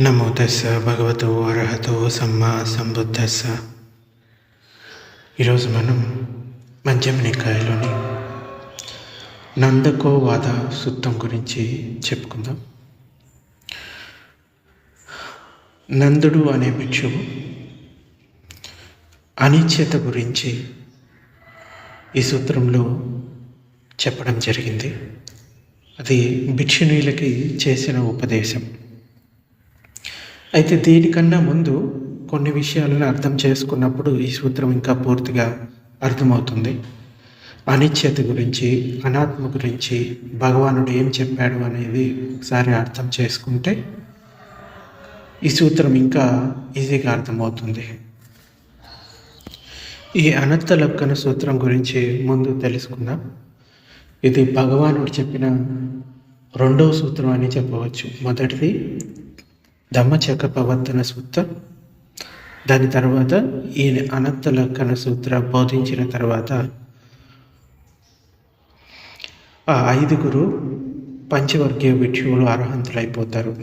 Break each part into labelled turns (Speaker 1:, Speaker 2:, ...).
Speaker 1: నమో తెస్స భగవతో అర్హతో సమ్మా సంబుద్ధస్స. ఈరోజు మనం మంజమనికాయలోని నందకోవాద సూత్రం గురించి చెప్పుకుందాం. నందుడు అనే భిక్షువు అనిశ్చత గురించి ఈ సూత్రంలో చెప్పడం జరిగింది. అది భిక్షునీలకి చేసిన ఉపదేశం. అయితే దీనికన్నా ముందు కొన్ని విషయాలను అర్థం చేసుకున్నప్పుడు ఈ సూత్రం ఇంకా పూర్తిగా అర్థమవుతుంది. అనిశ్చత గురించి అనాత్మ గురించి భగవానుడు ఏం చెప్పాడు అనేది ఒకసారి అర్థం చేసుకుంటే ఈ సూత్రం ఇంకా ఈజీగా అర్థమవుతుంది. ఈ అనంత లక్కన సూత్రం గురించి ముందు తెలుసుకుందాం. ఇది భగవానుడు చెప్పిన రెండవ సూత్రం అని చెప్పవచ్చు. మొదటిది ధమ్మచక్ర ప్రవర్తన సూత్రం. దాని తర్వాత ఈ అనంత లక్కన సూత్ర బోధించిన తర్వాత ఆ ఐదుగురు పంచవర్గీయ భిక్షువులు అర్హంతులైపోతారు.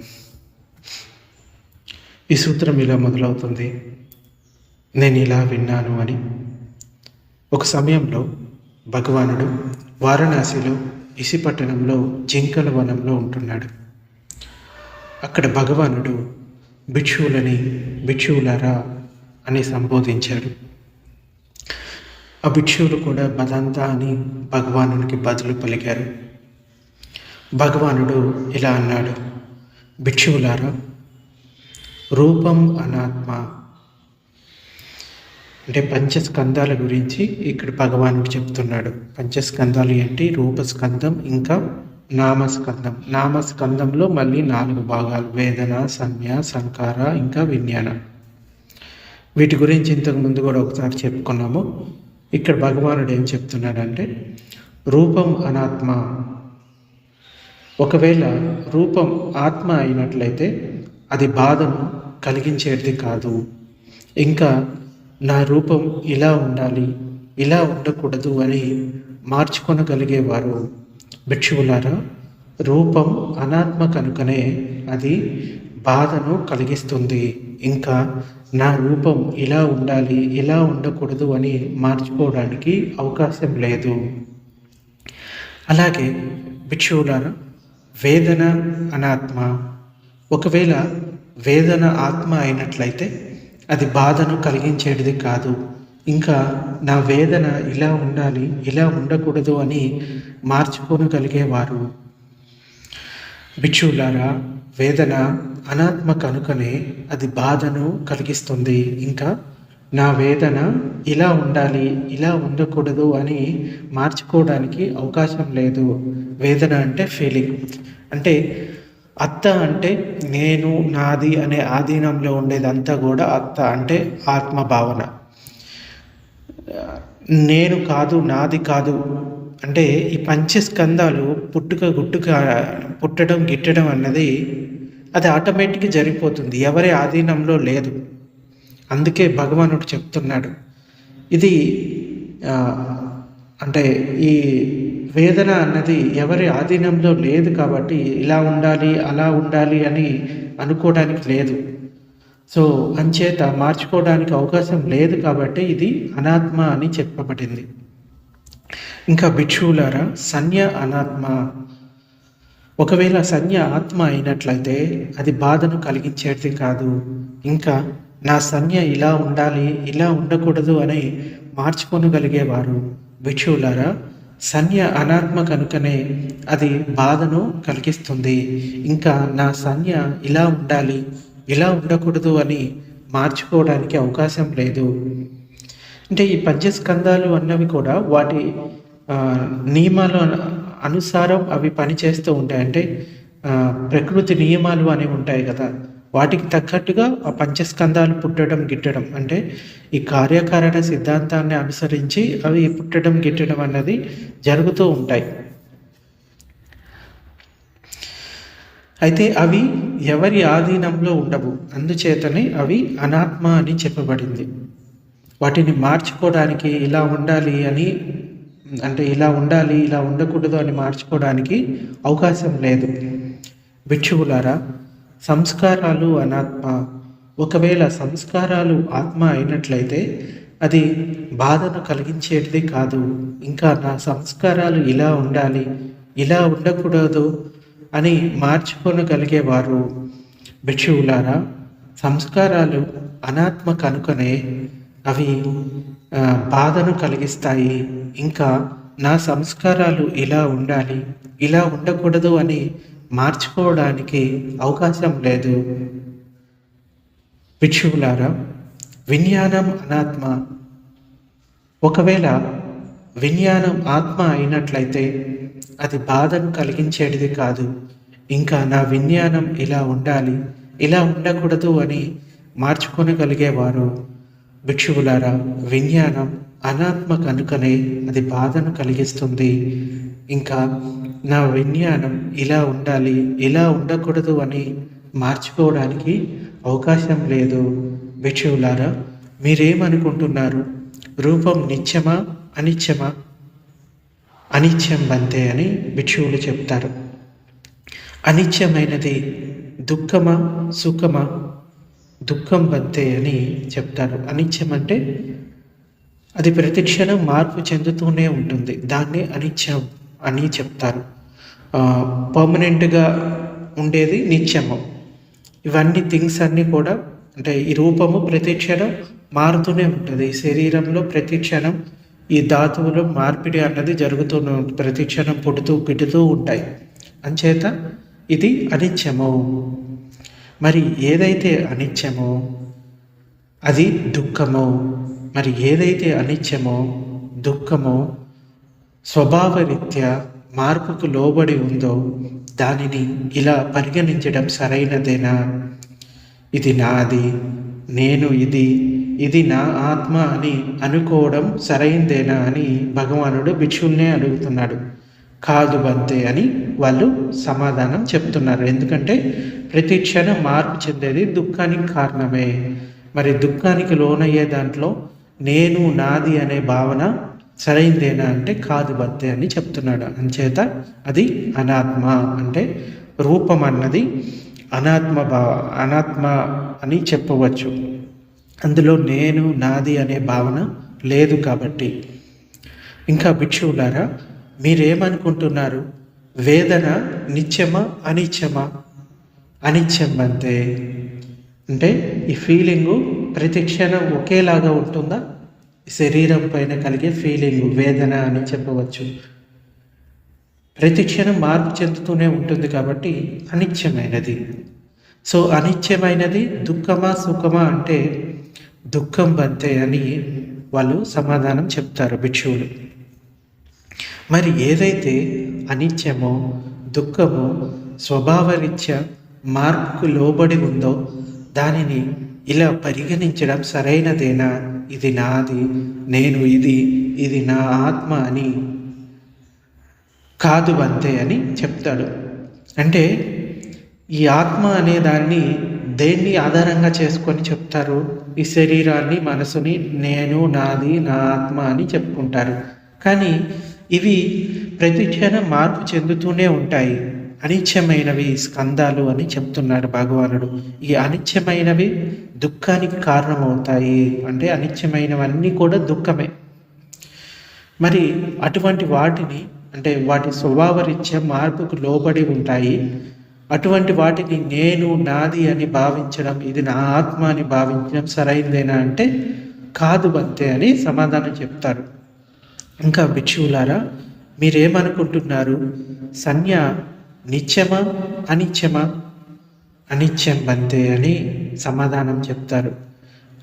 Speaker 1: ఈ సూత్రం ఇలా మొదలవుతుంది. నేను ఇలా విన్నాను అని. ఒక సమయంలో భగవానుడు వారణాసిలో ఇసిపట్టణంలో జింకల వనంలో ఉంటున్నాడు. అక్కడ భగవానుడు భిక్షువులని భిక్షువులారా అని సంబోధించాడు. ఆ భిక్షువులు కూడా బదంతా అని భగవానుడికి బదులు పలికారు. భగవానుడు ఇలా అన్నాడు భిక్షువులారా రూపం అనాత్మ. అంటే పంచస్కందాల గురించి ఇక్కడ భగవానుడు చెప్తున్నాడు. పంచస్కందాలు ఏంటి? రూపస్కందం ఇంకా నామస్కందం. నామస్కందంలో మళ్ళీ నాలుగు భాగాలు. వేదన సంజ్ఞ సంకార ఇంకా విజ్ఞానం. వీటి గురించి ఇంతకు ముందు కూడా ఒకసారి చెప్పుకున్నాము. ఇక్కడ భగవానుడు ఏం చెప్తున్నాడంటే రూపం అనాత్మ. ఒకవేళ రూపం ఆత్మ అయినట్లయితే అది బాధను కలిగించేది కాదు. ఇంకా నా రూపం ఇలా ఉండాలి ఇలా ఉండకూడదు అని మార్చుకొనగలిగేవారు. భిక్షువులారా రూపం అనాత్మ కనుకనే అది బాధను కలిగిస్తుంది. ఇంకా నా రూపం ఇలా ఉండాలి ఇలా ఉండకూడదు అని మార్చుకోవడానికి అవకాశం లేదు. అలాగే భిక్షువులారా వేదన అనాత్మ. ఒకవేళ వేదన ఆత్మ అయినట్లయితే అది బాధను కలిగించేది కాదు. ఇంకా నా వేదన ఇలా ఉండాలి ఇలా ఉండకూడదు అని మార్చుకోనగలిగేవారు భిక్షువులారా వేదన అనాత్మ కనుకనే అది బాధను కలిగిస్తుంది. ఇంకా నా వేదన ఇలా ఉండాలి ఇలా ఉండకూడదు అని మార్చుకోవడానికి అవకాశం లేదు. వేదన అంటే ఫీలింగ్. అంటే అత్త అంటే నేను నాది అనే ఆధీనంలో ఉండేదంతా కూడా అత్త అంటే ఆత్మ భావన నేను కాదు నాది కాదు. అంటే ఈ పంచస్కందాలు పుట్టుక గుట్టుక పుట్టడం గిట్టడం అన్నది అది ఆటోమేటిక్గా జరిగిపోతుంది. ఎవరి ఆధీనంలో లేదు. అందుకే భగవానుడు చెప్తున్నాడు. ఇది అంటే ఈ వేదన అన్నది ఎవరి ఆధీనంలో లేదు కాబట్టి ఇలా ఉండాలి అలా ఉండాలి అని అనుకోవడానికి లేదు. సో అంచేత మార్చుకోవడానికి అవకాశం లేదు కాబట్టి ఇది అనాత్మ అని చెప్పబడింది. ఇంకా భిక్షువులారా సన్య అనాత్మ. ఒకవేళ సన్య ఆత్మ అయినట్లయితే అది బాధను కలిగించేది కాదు. ఇంకా నా సన్య ఇలా ఉండాలి ఇలా ఉండకూడదు అని మార్చుకోనగలిగేవారు. భిక్షువులారా సన్య అనాత్మ కనుకనే అది బాధను కలిగిస్తుంది. ఇంకా నా సన్య ఇలా ఉండాలి ఇలా ఉండకూడదు అని మార్చుకోవడానికి అవకాశం లేదు. అంటే ఈ పంచస్కందాలు అన్నవి కూడా వాటి నియమాలు అనుసారం అవి పనిచేస్తూ ఉంటాయి. అంటే ప్రకృతి నియమాలు అనేవి ఉంటాయి కదా. వాటికి తగ్గట్టుగా ఆ పంచస్కందాలు పుట్టడం గిట్టడం. అంటే ఈ కార్యకారణ సిద్ధాంతాన్ని అనుసరించి అవి పుట్టడం గిట్టడం అన్నది జరుగుతూ ఉంటాయి. అయితే అవి ఎవరి ఆధీనంలో ఉండవు. అందుచేతనే అవి అనాత్మ అని చెప్పబడింది. వాటిని మార్చుకోవడానికి ఇలా ఉండాలి అని అంటే ఇలా ఉండాలి ఇలా ఉండకూడదు అని మార్చుకోవడానికి అవకాశం లేదు. భిక్షువులారా సంస్కారాలు అనాత్మ. ఒకవేళ సంస్కారాలు ఆత్మ అయినట్లయితే అది బాధను కలిగించేటిది కాదు. ఇంకా నా సంస్కారాలు ఇలా ఉండాలి ఇలా ఉండకూడదు అని మార్చుకొనగలిగేవారు భిక్షువులారా సంస్కారాలు అనాత్మ కనుకనే అవి బాధను కలిగిస్తాయి. ఇంకా నా సంస్కారాలు ఇలా ఉండాలి ఇలా ఉండకూడదు అని మార్చుకోవడానికి అవకాశం లేదు. భిక్షువులారా విజ్ఞానం అనాత్మ. ఒకవేళ విజ్ఞానం ఆత్మ అయినట్లయితే అది బాధను కలిగించేటిది కాదు. ఇంకా నా విజ్ఞానం ఇలా ఉండాలి ఇలా ఉండకూడదు అని మార్చుకొనగలిగేవారు. భిక్షువులారా విజ్ఞానం అనాత్మ కనుకనే అది బాధను కలిగిస్తుంది. ఇంకా నా విజ్ఞానం ఇలా ఉండాలి ఇలా ఉండకూడదు అని మార్చుకోవడానికి అవకాశం లేదు. భిక్షువులారా మీరేమనుకుంటున్నారు? రూపం నిత్యమా అనిత్యమా? అనిత్యం బంతే అని భిక్షువులు చెప్తారు. అనిత్యమైనది దుఃఖమా సుఖమా? దుఃఖం బంతే అని చెప్తారు. అనిత్యం అంటే అది ప్రతిక్షణం మార్పు చెందుతూనే ఉంటుంది. దాన్ని అనిత్యం అని చెప్తారు. పర్మనెంట్గా ఉండేది నిత్యము. ఇవన్నీ థింగ్స్ అన్నీ కూడా అంటే ఈ రూపము ప్రతిక్షణం మారుతూనే ఉంటుంది. శరీరంలో ప్రతిక్షణం ఈ ధాతువులు మార్పిడి అన్నది జరుగుతూనే ప్రతిక్షణం పుడుతూ గిట్టుతూ ఉంటాయి. అంచేత ఇది అనిత్యము. మరి ఏదైతే అనిత్యమో అది దుఃఖము. మరి ఏదైతే అనిత్యమో దుఃఖమో స్వభావరీత్యా మార్పుకు లోబడి ఉందో దానిని ఇలా పరిగణించడం సరైనదేనా? ఇది నాది నేను ఇది ఇది నా ఆత్మ అని అనుకోవడం సరైందేనా అని భగవానుడు భిక్షుల్నే అడుగుతున్నాడు. కాదు బంతే అని వాళ్ళు సమాధానం చెప్తున్నారు. ఎందుకంటే ప్రతి క్షణం మార్పు చెందేది దుఃఖానికి కారణమే. మరి దుఃఖానికి లోనయ్యే దాంట్లో నేను నాది అనే భావన సరైందేనా అంటే కాదు బద్దే అని చెప్తున్నాడు. అంచేత అది అనాత్మ అంటే రూపం అన్నది అనాత్మ భావ అనాత్మ అని చెప్పవచ్చు. అందులో నేను నాది అనే భావన లేదు కాబట్టి. ఇంకా భిక్షువులారా మీరేమనుకుంటున్నారు? వేదన నిత్యమా అనిత్యమా? అనిత్యం అంతే అంటే ఈ ఫీలింగు ప్రతి క్షణం ఒకేలాగా ఉంటుందా? శరీరం పైన కలిగే ఫీలింగ్ వేదన అని చెప్పవచ్చు. ప్రతి క్షణం మార్పు చెందుతూనే ఉంటుంది కాబట్టి అనిత్యమైనది. సో అనిత్యమైనది దుఃఖమా సుఖమా అంటే దుఃఖం బంతే అని వాళ్ళు సమాధానం చెప్తారు భిక్షువులు. మరి ఏదైతే అనిత్యమో దుఃఖమో స్వభావరీత్యా మార్పుకు లోబడి ఉందో దానిని ఇలా పరిగణించడం సరైనదేనా? ఇది నాది నేను ఇది ఇది నా ఆత్మ అని కాదు అంతే అని చెప్తాడు. అంటే ఈ ఆత్మ అనే దాన్ని దేన్ని ఆధారంగా చేసుకొని చెప్తారు? ఈ శరీరాన్ని మనసుని నేను నాది నా ఆత్మ అని చెప్పుకుంటారు. కానీ ఇవి ప్రతి క్షణం మార్పు చెందుతూనే ఉంటాయి. అనిత్యమైనవి స్కందాలు అని చెప్తున్నాడు భగవానుడు. ఈ అనిత్యమైనవి దుఃఖానికి కారణమవుతాయి అంటే అనిత్యమైనవన్నీ కూడా దుఃఖమే. మరి అటువంటి వాటిని అంటే వాటి స్వభావరీత్యా మార్పుకు లోబడి ఉంటాయి. అటువంటి వాటిని నేను నాది అని భావించడం ఇది నా ఆత్మ అని భావించడం సరైందేనా అంటే కాదు బంతే అని సమాధానం చెప్తారు. ఇంకా భిక్షువులారా మీరేమనుకుంటున్నారు? సన్య నిత్యమా అనిత్యమా? అనిత్యం బంతే అని సమాధానం చెప్తారు.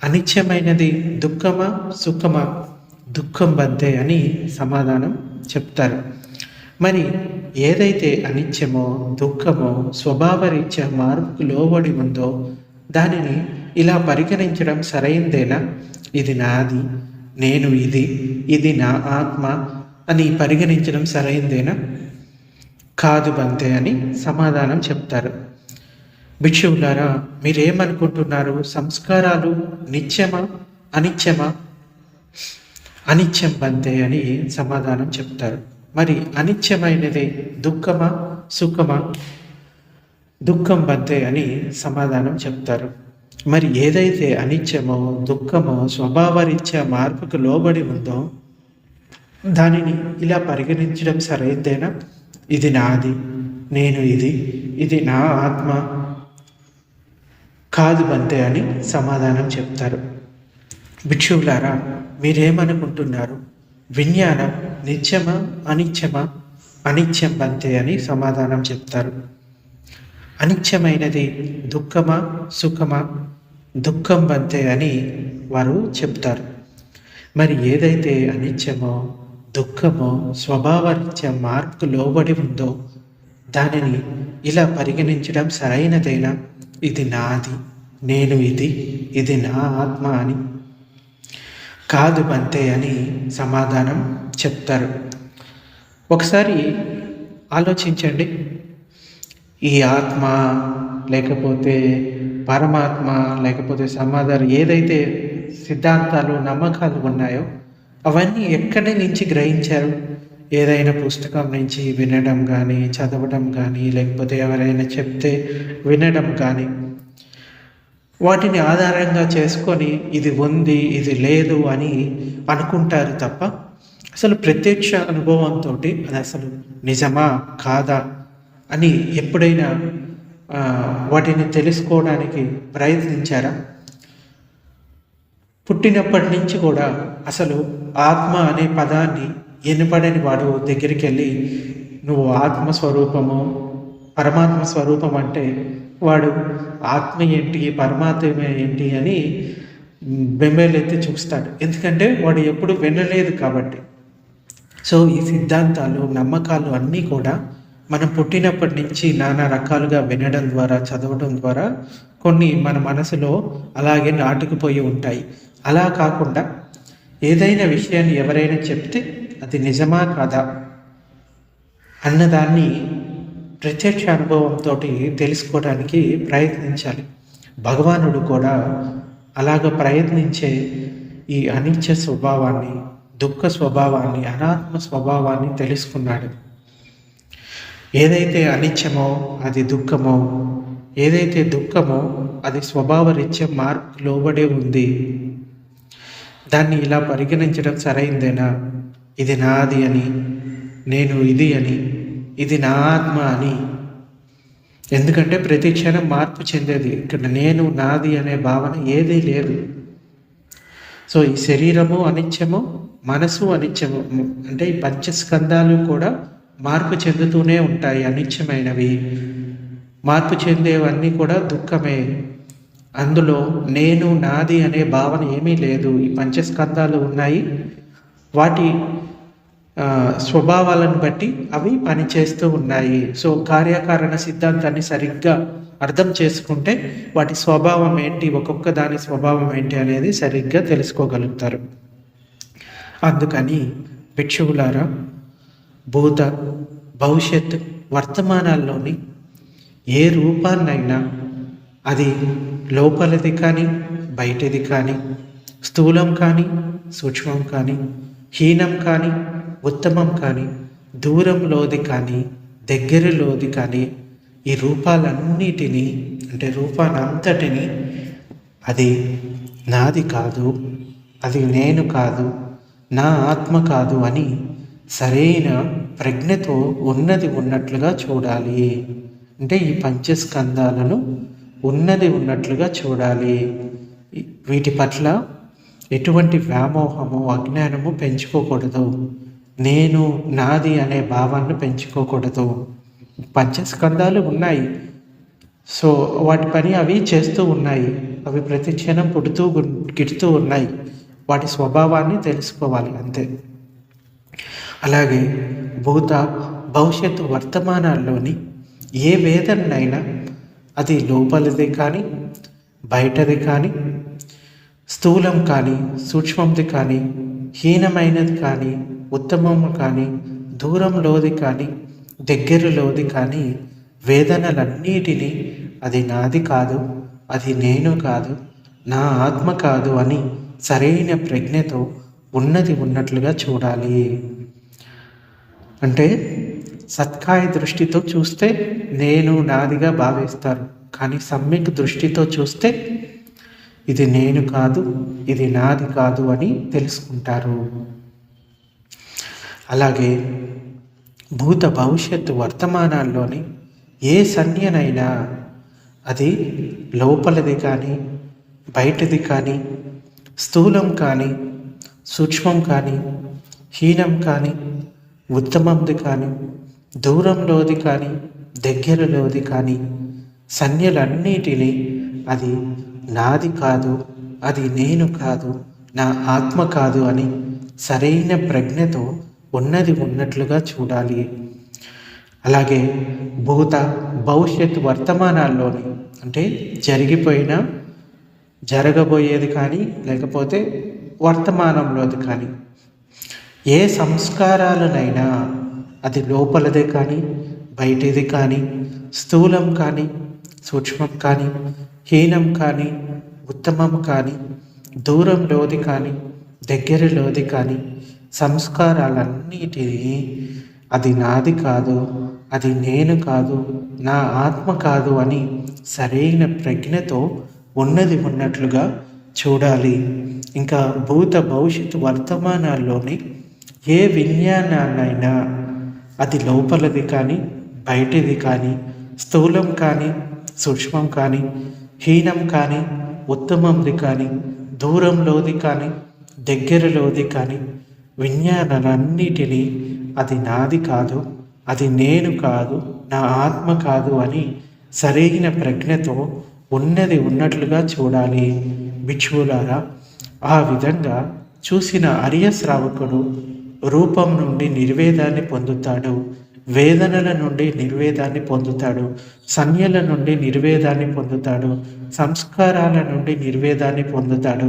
Speaker 1: అనిత్యమైనది దుఃఖమా సుఖమా? దుఃఖం బంతే అని సమాధానం చెప్తారు. మరి ఏదైతే అనిత్యమో దుఃఖమో స్వభావరీత్యా మార్పుకు లోబడి ఉందో దానిని ఇలా పరిగణించడం సరైందేనా? ఇది నాది నేను ఇది ఇది నా ఆత్మ అని పరిగణించడం సరైందేనా? కాదు బంతే అని సమాధానం చెప్తారు. భిక్షువులారా మీరేమనుకుంటున్నారు? సంస్కారాలు నిత్యమా? అనిత్యమా? అనిత్యం బంతే అని సమాధానం చెప్తారు. మరి అనిత్యమైనది దుఃఖమా సుఖమా? దుఃఖం బంతే అని సమాధానం చెప్తారు. మరి ఏదైతే అనిత్యమో దుఃఖమో స్వభావరీత్యా మార్పుకు లోబడి ఉందో దానిని ఇలా పరిగణించడం సరైందేనా? ఇది నాది నేను ఇది ఇది నా ఆత్మ. కాదు బంతే అని సమాధానం చెప్తారు. భిక్షువులారా మీరేమనుకుంటున్నారు? విజ్ఞానం నిత్యమా అనిత్యమా అనిత్యం అంతే అని సమాధానం చెప్తారు. అనిత్యమైనది దుఃఖమా సుఖమా దుఃఖం బంతే అని వారు చెప్తారు. మరి ఏదైతే అనిత్యమో దుఃఖమో స్వభావరీత్యా మార్పుకు లోబడి ఉందో దానిని ఇలా పరిగణించడం సరైనదైనా? ఇది నాది నేను ఇది ఇది నా ఆత్మ అని కాదు బంతే అని సమాధానం చెప్తారు. ఒకసారి ఆలోచించండి. ఈ ఆత్మ లేకపోతే పరమాత్మ లేకపోతే సమాధానం ఏదైతే సిద్ధాంతాలు నమ్మకాలు ఉన్నాయో అవన్నీ ఎక్కడి నుంచి గ్రహించారు? ఏదైనా పుస్తకం నుంచి వినడం కానీ చదవడం కానీ లేకపోతే ఎవరైనా చెప్తే వినడం కానీ వాటిని ఆధారంగా చేసుకొని ఇది ఉంది ఇది లేదు అని అనుకుంటారు తప్ప అసలు ప్రత్యక్ష అనుభవంతో అది అసలు నిజమా కాదా అని ఎప్పుడైనా వాటిని తెలుసుకోవడానికి ప్రయత్నించారా? పుట్టినప్పటి నుంచి కూడా అసలు ఆత్మ అనే పదాన్ని ఎనపడని వాడు దగ్గరికి వెళ్ళి నువ్వు ఆత్మస్వరూపము పరమాత్మ స్వరూపం అంటే వాడు ఆత్మ ఏంటి పరమాత్మ ఏంటి అని బెంబేలెత్తి చూస్తాడు ఎందుకంటే వాడు ఎప్పుడు వినలేదు కాబట్టి. సో ఈ సిద్ధాంతాలు నమ్మకాలు అన్నీ కూడా మనం పుట్టినప్పటి నుంచి నానా రకాలుగా వినడం ద్వారా చదవడం ద్వారా కొన్ని మన మనసులో అలాగే నాటుకుపోయి ఉంటాయి. అలా కాకుండా ఏదైనా విషయాన్ని ఎవరైనా చెప్తే అది నిజమా కాదా అన్నదాన్ని ప్రత్యక్ష అనుభవంతో తెలుసుకోవడానికి ప్రయత్నించాలి. భగవానుడు కూడా అలాగ ప్రయత్నించే ఈ అనిత్య స్వభావాన్ని దుఃఖ స్వభావాన్ని అనాత్మ స్వభావాన్ని తెలుసుకున్నాడు. ఏదైతే అనిత్యమో అది దుఃఖమో ఏదైతే దుఃఖమో అది స్వభావరీత్యం మార్పు లోబడే ఉంది. దాన్ని ఇలా పరిగణించడం సరైందేనా? ఇది నాది అని నేను ఇది అని ఇది నా ఆత్మ అని. ఎందుకంటే ప్రతి క్షణం మార్పు చెందేది. ఇక్కడ నేను నాది అనే భావన ఏదీ లేదు. సో ఈ శరీరము అనిత్యము మనసు అనిత్యము అంటే ఈ పంచస్కందాలు కూడా మార్పు చెందుతూనే ఉంటాయి అనిత్యమైనవి. మార్పు చెందేవన్నీ కూడా దుఃఖమే. అందులో నేను నాది అనే భావన ఏమీ లేదు. ఈ పంచస్కందాలు ఉన్నాయి. వాటి స్వభావాలను బట్టి అవి పనిచేస్తూ ఉన్నాయి. సో కార్యకారణ సిద్ధాంతాన్ని సరిగ్గా అర్థం చేసుకుంటే వాటి స్వభావం ఏంటి ఒక్కొక్క దాని స్వభావం ఏంటి అనేది సరిగ్గా తెలుసుకోగలుగుతారు. అందుకని భిక్షువులారా భూత భవిష్యత్ వర్తమానాల్లోని ఏ రూపాన్నైనా అది లోపలిది కానీ బయటిది కానీ స్థూలం కానీ సూక్ష్మం కానీ హీనం కానీ ఉత్తమం కానీ దూరంలోది కానీ దగ్గరలోది కానీ ఈ రూపాలన్నిటినీ అంటే రూపానంతటిని అది నాది కాదు అది నేను కాదు నా ఆత్మ కాదు అని సరైన ప్రజ్ఞతో ఉన్నది ఉన్నట్లుగా చూడాలి. అంటే ఈ పంచస్కందాలను ఉన్నది ఉన్నట్లుగా చూడాలి. వీటి పట్ల ఎటువంటి వ్యామోహము అజ్ఞానము పెంచుకోకూడదు. నేను నాది అనే భావాన్ని పెంచుకోకూడదు. పంచస్కందాలు ఉన్నాయి. సో వాటి పని అవి చేస్తూ ఉన్నాయి. అవి ప్రతి క్షణం పుడుతూ గిడుతూ ఉన్నాయి. వాటి స్వభావాన్ని తెలుసుకోవాలి అంతే. అలాగే భూత భవిష్యత్తు వర్తమానాల్లోని ఏ వేదనైనా అది లోపలిది కానీ బయటది కానీ స్థూలం కానీ సూక్ష్మంది కానీ హీనమైనది కానీ ఉత్తమము కానీ దూరంలోది కానీ దగ్గరలోది కానీ వేదనలన్నిటినీ అది నాది కాదు అది నేను కాదు నా ఆత్మ కాదు అని సరైన ప్రజ్ఞతో ఉన్నది ఉన్నట్లుగా చూడాలి. అంటే సత్కాయ దృష్టితో చూస్తే నేను నాదిగా భావిస్తారు. కానీ సమ్యక్ దృష్టితో చూస్తే ఇది నేను కాదు ఇది నాది కాదు అని తెలుసుకుంటారు. అలాగే భూత భవిష్యత్తు వర్తమానాల్లోని ఏ సంజ్ఞనైనా అది లోపలది కానీ బయటది కానీ స్థూలం కానీ సూక్ష్మం కానీ హీనం కానీ ఉత్తమంది కానీ దూరంలోది కానీ దగ్గరలోది కానీ సంజ్ఞలన్నిటినీ అది నాది కాదు అది నేను కాదు నా ఆత్మ కాదు అని సరైన ప్రజ్ఞతో ఉన్నది ఉన్నట్లుగా చూడాలి. అలాగే భూత భవిష్యత్ వర్తమానాల్లోని అంటే జరిగిపోయిన జరగబోయేది కానీ లేకపోతే వర్తమానంలోది కానీ ఏ సంస్కారాలనైనా అది లోపలదే కానీ బయటిది కానీ స్థూలం కానీ సూక్ష్మం కానీ హీనం కానీ ఉత్తమం కానీ దూరంలోది కానీ దగ్గరలోది కానీ సంస్కారాలన్నిటినీ అది నాది కాదు అది నేను కాదు నా ఆత్మ కాదు అని సరైన ప్రజ్ఞతో ఉన్నది ఉన్నట్లుగా చూడాలి. ఇంకా భూత భవిష్యత్తు వర్తమానాల్లోని ఏ విజ్ఞానాన్నైనా అది లోపలది కానీ బయటిది కానీ స్థూలం కానీ సూక్ష్మం కానీ హీనం కానీ ఉత్తమంది కానీ దూరంలోది కానీ దగ్గరలోది కానీ విజ్ఞానాలన్నిటినీ అది నాది కాదు అది నేను కాదు నా ఆత్మ కాదు అని సరైన ప్రజ్ఞతో ఉన్నది ఉన్నట్లుగా చూడాలి. భిక్షువులారా ఆ విధంగా చూసిన అర్యశ్రావకుడు రూపం నుండి నిర్వేదాన్ని పొందుతాడు వేదనల నుండి నిర్వేదాన్ని పొందుతాడు సంజ్ఞల నుండి నిర్వేదాన్ని పొందుతాడు సంస్కారాల నుండి నిర్వేదాన్ని పొందుతాడు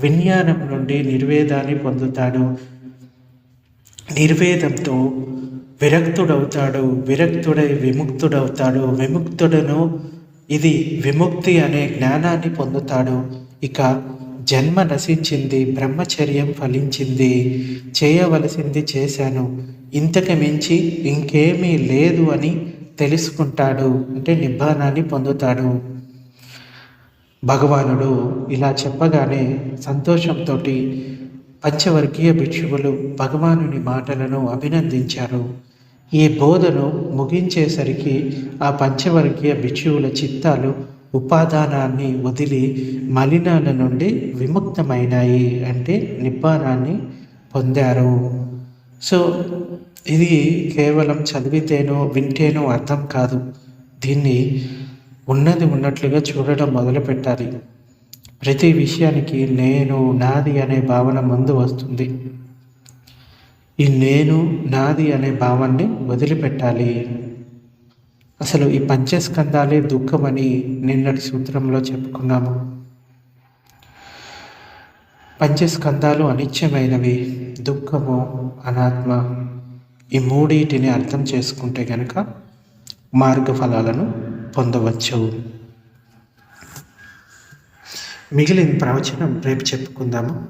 Speaker 1: విజ్ఞానం నుండి నిర్వేదాన్ని పొందుతాడు నిర్వేదంతో విరక్తుడవుతాడు విరక్తుడై విముక్తుడవుతాడు విముక్తుడను ఇది విముక్తి అనే జ్ఞానాన్ని పొందుతాడు. ఇక జన్మ నశించింది బ్రహ్మచర్యం ఫలించింది చేయవలసింది చేశాను. ఇంతకు మించి ఇంకేమీ లేదు అని తెలుసుకుంటాడు అంటే నిబ్బానాన్ని పొందుతాడు. భగవానుడు ఇలా చెప్పగానే సంతోషంతో పంచవర్గీయ భిక్షువులు భగవానుని మాటలను అభినందించారు. ఈ బోధను ముగించేసరికి ఆ పంచవర్గీయ భిక్షువుల చిత్తాలు ఉపాదానాన్ని వదిలి మలినాల నుండి విముక్తమైనాయి అంటే నిబ్బానాన్ని పొందారు. సో ఇది కేవలం చదివితేనో వింటేనో అర్థం కాదు. దీన్ని ఉన్నది ఉన్నట్లుగా చూడడం మొదలుపెట్టాలి. ప్రతి విషయానికి నేను నాది అనే భావన ముందు వస్తుంది. ఈ నేను నాది అనే భావాన్ని వదిలిపెట్టాలి. అసలు ఈ పంచస్కందాలే దుఃఖమని నిన్నటి సూత్రంలో చెప్పుకున్నాము. పంచస్కందాలు అనిత్యమైనవి దుఃఖము అనాత్మ ఈ మూడింటిని అర్థం చేసుకుంటే కనుక మార్గఫలాలను పొందవచ్చు. మిగిలిన ప్రవచనం రేపు చెప్పుకుందాము.